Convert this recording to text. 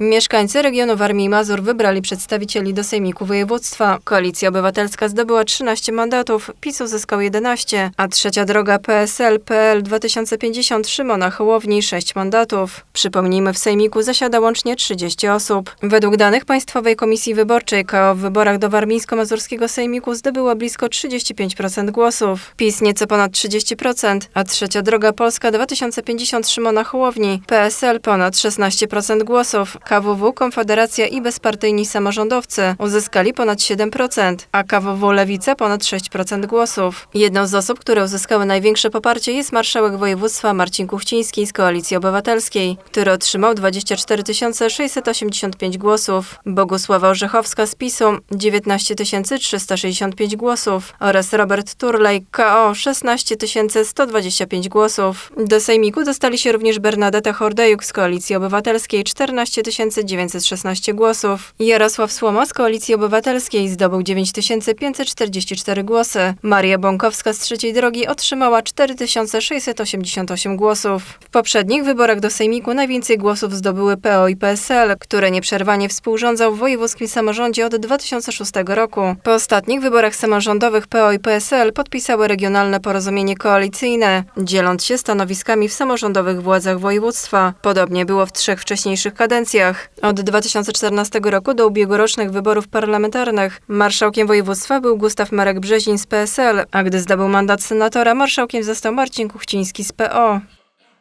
Mieszkańcy regionu Warmii i Mazur wybrali przedstawicieli do Sejmiku Województwa. Koalicja Obywatelska zdobyła 13 mandatów, PiS uzyskał 11, a trzecia droga PSL PL 2050 Szymona Hołowni 6 mandatów. Przypomnijmy, w Sejmiku zasiada łącznie 30 osób. Według danych Państwowej Komisji Wyborczej KO w wyborach do Warmińsko-Mazurskiego Sejmiku zdobyła blisko 35% głosów. PiS nieco ponad 30%, a trzecia droga Polska 2050 Szymona Hołowni, PSL ponad 16% głosów. KWW, Konfederacja i bezpartyjni samorządowcy uzyskali ponad 7%, a KWW Lewica ponad 6% głosów. Jedną z osób, które uzyskały największe poparcie jest marszałek województwa Marcin Kuchciński z Koalicji Obywatelskiej, który otrzymał 24 685 głosów, Bogusława Orzechowska z PiSu 19 365 głosów oraz Robert Turlej KO 16 125 głosów. Do Sejmiku dostali się również Bernadetta Hordejuk z Koalicji Obywatelskiej 14 916 głosów. Jarosław Słoma z Koalicji Obywatelskiej zdobył 9544 głosy. Maria Bąkowska z Trzeciej Drogi otrzymała 4688 głosów. W poprzednich wyborach do Sejmiku najwięcej głosów zdobyły PO i PSL, które nieprzerwanie współrządzał w wojewódzkim samorządzie od 2006 roku. Po ostatnich wyborach samorządowych PO i PSL podpisały regionalne porozumienie koalicyjne, dzieląc się stanowiskami w samorządowych władzach województwa. Podobnie było w trzech wcześniejszych kadencjach. Od 2014 roku do ubiegłorocznych wyborów parlamentarnych marszałkiem województwa był Gustaw Marek Brzezin z PSL, a gdy zdobył mandat senatora, marszałkiem został Marcin Kuchciński z PO.